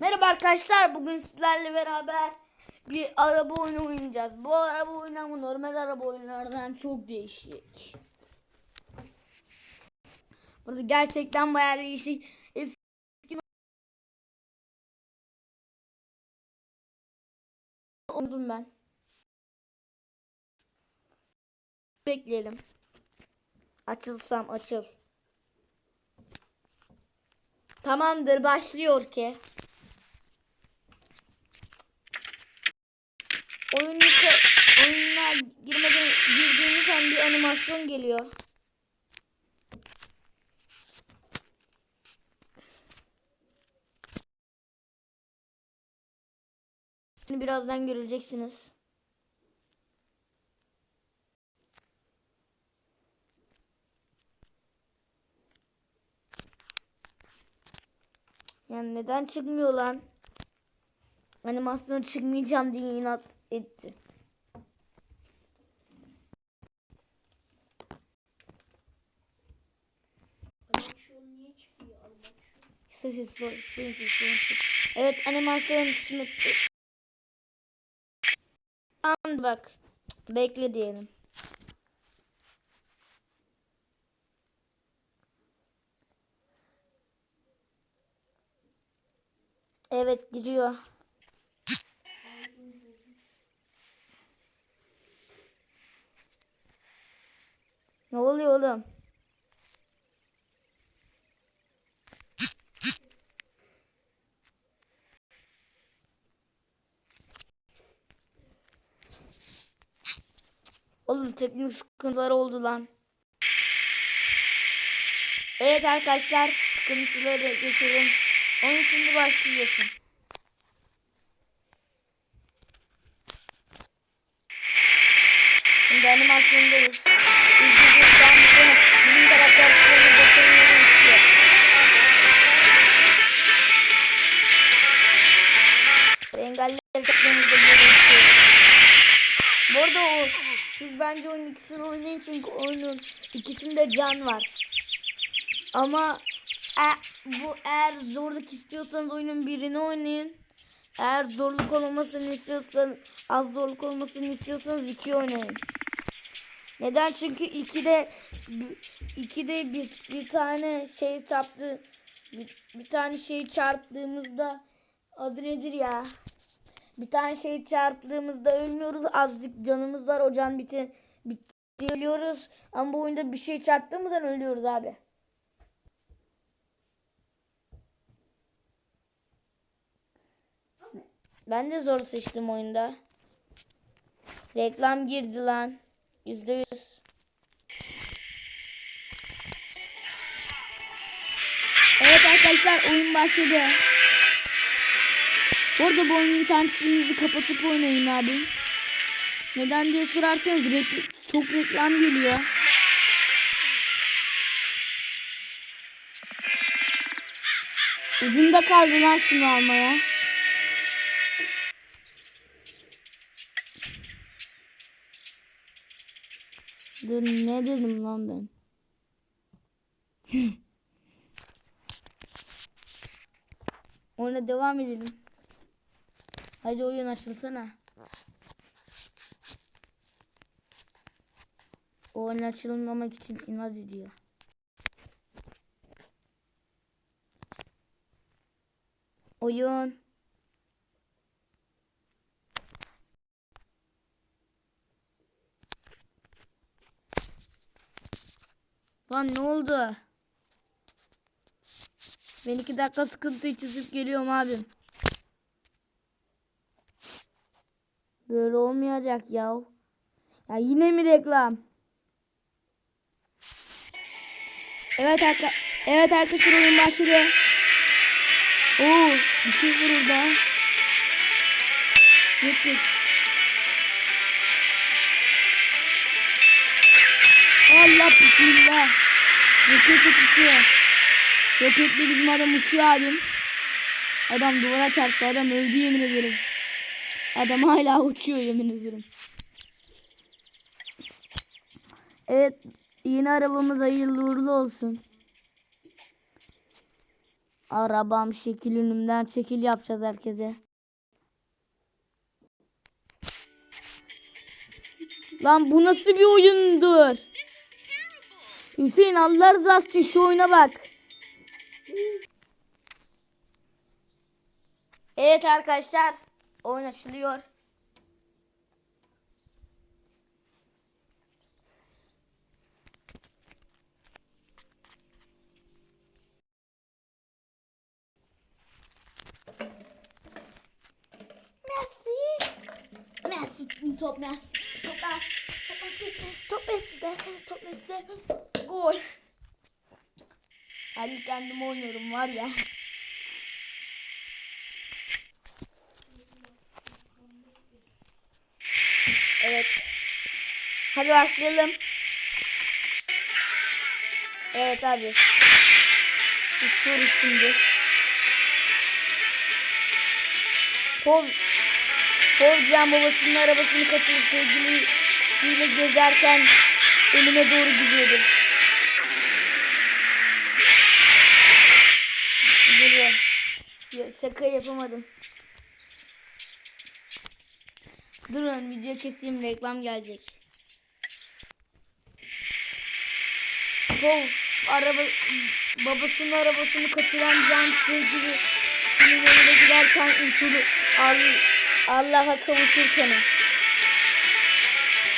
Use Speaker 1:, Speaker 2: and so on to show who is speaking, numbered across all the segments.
Speaker 1: Merhaba arkadaşlar. Bugün sizlerle beraber bir araba oyunu oynayacağız. Bu araba oyunu normal araba oyunlardan çok değişik. Burada gerçekten bayağı değişik. Eski oldum ben. Bekleyelim. Açılsam açıl. Tamamdır başlıyor ki. Oyunu oyuna girmeden girdiğimiz an bir animasyon geliyor. Birazdan göreceksiniz. Yani neden çıkmıyor lan? Animasyon çıkmayacağım diye inat etti. Ses ses ses ses ses ses. Evet animasyon şunu Tamam bak. Bekle diyelim. Evet giriyor. Ne oluyor oğlum? Oğlum teknik sıkıntılar oldu lan. Evet arkadaşlar sıkıntıları geçelim. Onun şimdi başlıyorsun. Şimdi animasyondayız. İzleyicilerden bizim karakterlerini göstermeyi istiyor. Engelleri toplamızda böyle istiyor. Bu arada o, siz bence oyunun ikisini oynayın çünkü oyunun ikisinde can var. Ama e, bu eğer zorluk istiyorsanız oyunun birini oynayın. Eğer zorluk olmasını istiyorsanız, az zorluk olmasını istiyorsanız iki oynayın. Neden? Çünkü ikide ikide bir, bir tane şey çarptı. Bir, bir tane şey çarptığımızda adı nedir ya? Bir tane şey çarptığımızda ölmüyoruz. Azıcık canımız var. O can biti, bitti ölüyoruz. Ama bu oyunda bir şey çarptığımızdan ölüyoruz abi. Ben de zor seçtim oyunda. Reklam girdi lan. Yüzde yüz. Evet arkadaşlar oyun başladı. Bu arada bu oyunun internetinizi kapatıp oynayın abi. Neden diye sorarsanız rekl çok reklam geliyor. Ucunda kaldı lan şunu almaya. Dur ne dedim lan ben? Ona devam edelim. Hadi oyun açılsana. Oyun açılmamak için inat ediyor. Oyun. Lan ne oldu? Ben iki dakika sıkıntı çizip geliyorum abim. Böyle olmayacak ya. Ya yine mi reklam? Evet arka Evet arkadaşlar oyun başladı. Oo, bir şey orada. Yok yok. Allah bismillah. Roket uçuyor. Roketle bizim adam uçuyor abim. Adam duvara çarptı. Adam öldü yemin ederim. Adam hala uçuyor yemin ederim. Evet. Yeni arabamız hayırlı uğurlu olsun. Arabam şekil önümden çekil yapacağız herkese. Lan bu nasıl bir oyundur? Hüseyin Allah rızası için şu oyuna bak. Evet arkadaşlar. Oyun açılıyor. Merci. Top merci. Top merci. Top merci. Top merci. Top merci. Gol. Hadi kendim oynuyorum var ya. Evet. Hadi başlayalım. Evet abi. Uçuyoruz şimdi. Pol Pol Can babasının arabasını kaçırıp sevgilisiyle gezerken ölüme doğru gidiyordu. Geliyor. Ya, şaka yapamadım. Durun video keseyim reklam gelecek. Pol araba babasının arabasını kaçıran Can sevgili sinirleriyle giderken al, Allah'a kavuşurken.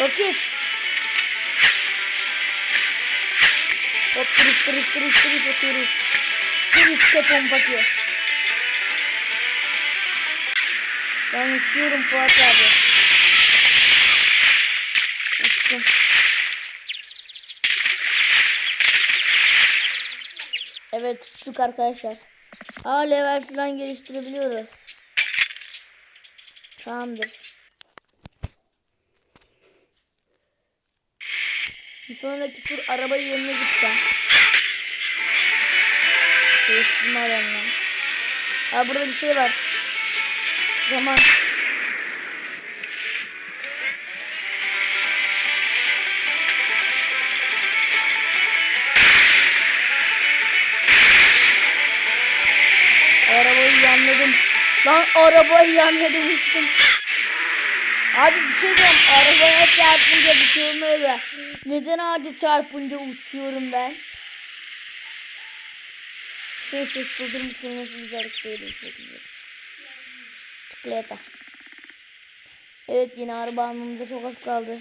Speaker 1: Roket. Hop drift drift drift drift atıyoruz. Drift'e pompası. Ben uçuyorum Fuat abi. Uçtum. Evet uçtuk arkadaşlar. Aa level falan geliştirebiliyoruz. Tamamdır. Bir sonraki tur arabayı yerine gideceğim. Değiştirme alanına. Aa burada bir şey var. Zaman. Lan arabayı yanladım uçtum. Abi bir şey diyeyim. Arabaya çarpınca bir şey olmuyor da. Neden ağaca çarpınca uçuyorum ben? Şey ses soldur musun? Nasıl güzel söylüyorsun. Tıkleta. Evet yine araba almamıza çok az kaldı.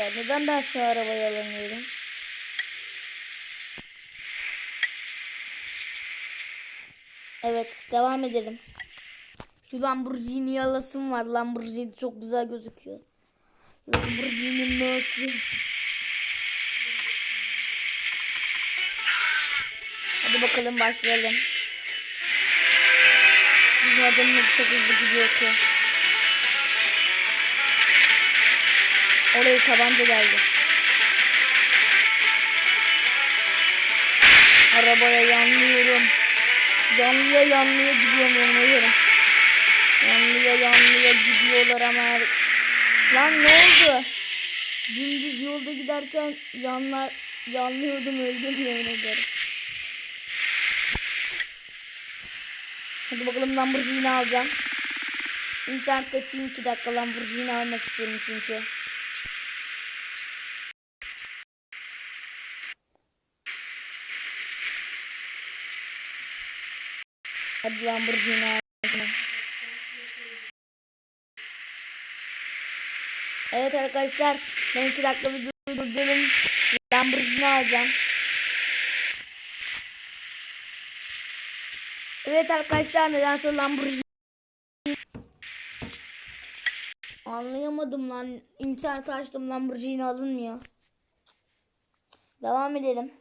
Speaker 1: Ya neden ben şu arabayı alamıyorum? Evet devam edelim. Şu Lamborghini alasım var. Lamborghini çok güzel gözüküyor. Lamborghini Mercy. Hadi bakalım başlayalım. Bizim adamımız çok hızlı gidiyor ki. Oraya tabanca geldi. Arabaya yanlıyorum. Yanlıya yanlıya gidiyorum göre. Yanlıya yanlıya gidiyorlar ama. Lan ne oldu? Dümdüz yolda giderken yanlar yanlıyordum öldüm yemin ederim. Hadi bakalım Lamborghini alacağım. İnternette açayım 2 dakika Lamborghini almak istiyorum çünkü. Hadi Lamborghini. Evet arkadaşlar ben 2 dakika videoyu durdurdum. Lamborghini alacağım. Evet arkadaşlar nedense Lamborghini Anlayamadım lan. İnternet açtım Lamborghini alınmıyor. Devam edelim.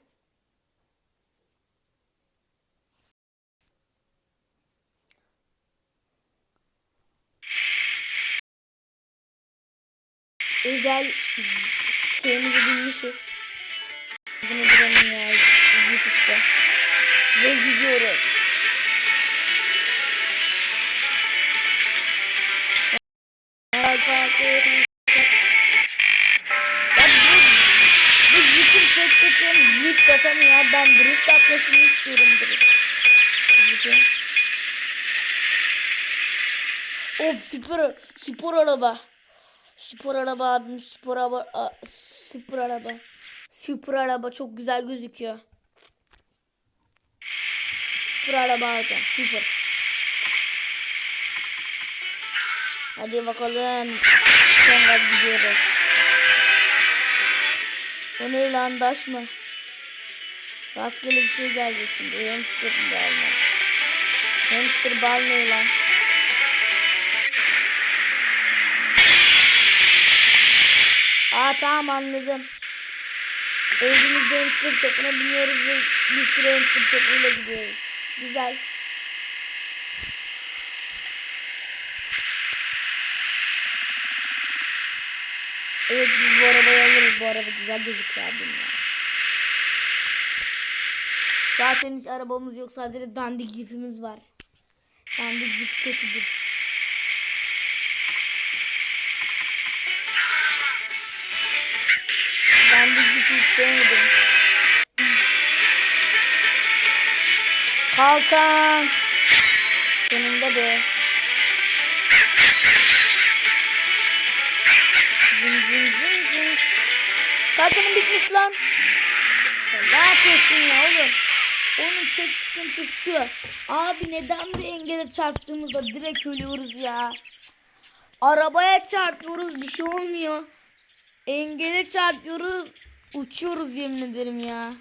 Speaker 1: özel şeyimizi bilmişiz. Bunu buranın ya. Yük işte. Ve gidiyoruz. Bak bak. Bu bütün çektikim drift. Ben drift atmasını istiyorum drift. Of süper, süper araba. Spor araba abim spor araba a, spor araba. Spor araba çok güzel gözüküyor. Spor araba alacağım. Süper. Hadi bakalım. Sonra gidiyoruz. O ne lan daş mı? Rastgele bir şey geldi şimdi. Hamster bal mı? Hamster bal ne lan? Aa tamam anladım. Öldüğümüzde hamster topuna biniyoruz ve bir sürü hamster topuyla gidiyoruz. Güzel. Evet biz bu arabayı alırız. Bu araba güzel gözüküyor abim ya. Zaten hiç arabamız yok. Sadece dandik jipimiz var. Dandik jip kötüdür. Sevmedim. Kalkan. Sonunda be. Zın zın zın zın. Kalkanım bitmiş lan. Ya ne yapıyorsun ya oğlum? Onun tek sıkıntısı şu. Abi neden bir engele çarptığımızda direkt ölüyoruz ya? Arabaya çarpıyoruz bir şey olmuyor. Engele çarpıyoruz. Uçuyoruz yemin ederim ya.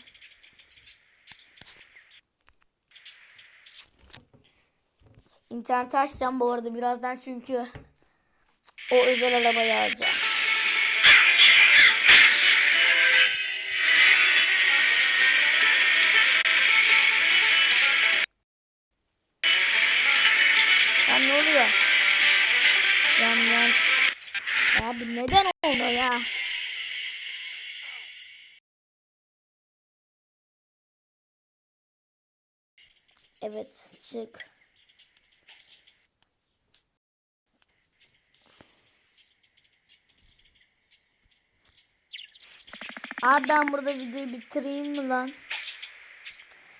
Speaker 1: İnternet açacağım bu arada birazdan çünkü o özel arabayı alacağım. Lan ne oluyor? Yan yan. Abi neden olmuyor ya? Evet çık. Abi ben burada videoyu bitireyim mi lan?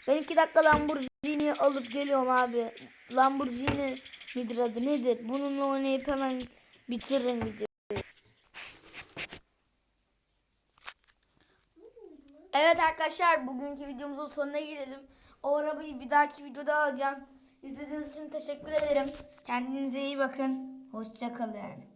Speaker 1: Ben iki dakika Lamborghini alıp geliyorum abi. Lamborghini midir adı nedir? Bununla oynayıp hemen bitiririm videoyu. Evet arkadaşlar bugünkü videomuzun sonuna gelelim. O arabayı bir dahaki videoda alacağım. İzlediğiniz için teşekkür ederim. Kendinize iyi bakın. Hoşçakalın.